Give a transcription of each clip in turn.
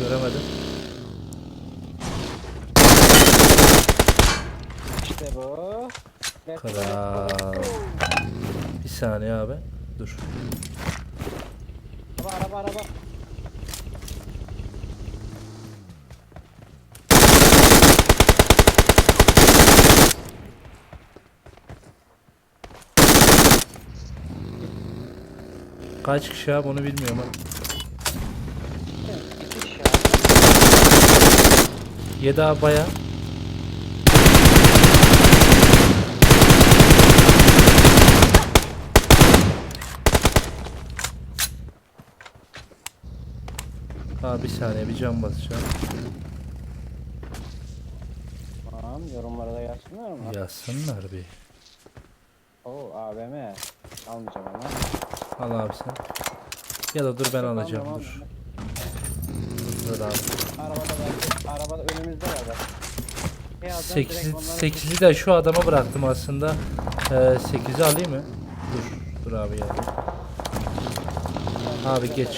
Göremedim. İşte bu. Kral. Bir saniye abi. Dur. Araba araba araba. Kaç kişi abi onu bilmiyorum ha. İki kişi 7 abi baya. Abi bir saniye bir cam basacağım. Tamam yorumlara da yazsınlar mı? Yazsınlar bir. Oo AVM. Almayacağım ama. Al abi sen. Ya da dur ben alacağım dur. Dur abi. Arabada belki. Önümüzde var bak. Şey alacağım, direkt 8'i onlara 8'i de şu adama bıraktım aslında. Ee, 8'i alayım mı? Dur. Dur abi ya. Abi geç.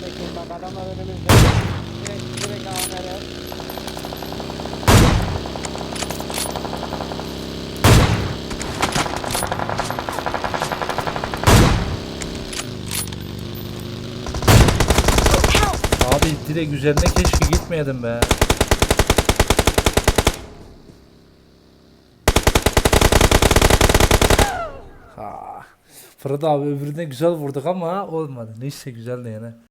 Çekin bak adamlar önümüzde. Direkt direkt AVM'ler. Abi direkt üzerine keşke gitmeyedim be. Ha. Fırat abi öbürüne güzel vurduk ama olmadı. Neyse güzel de yine.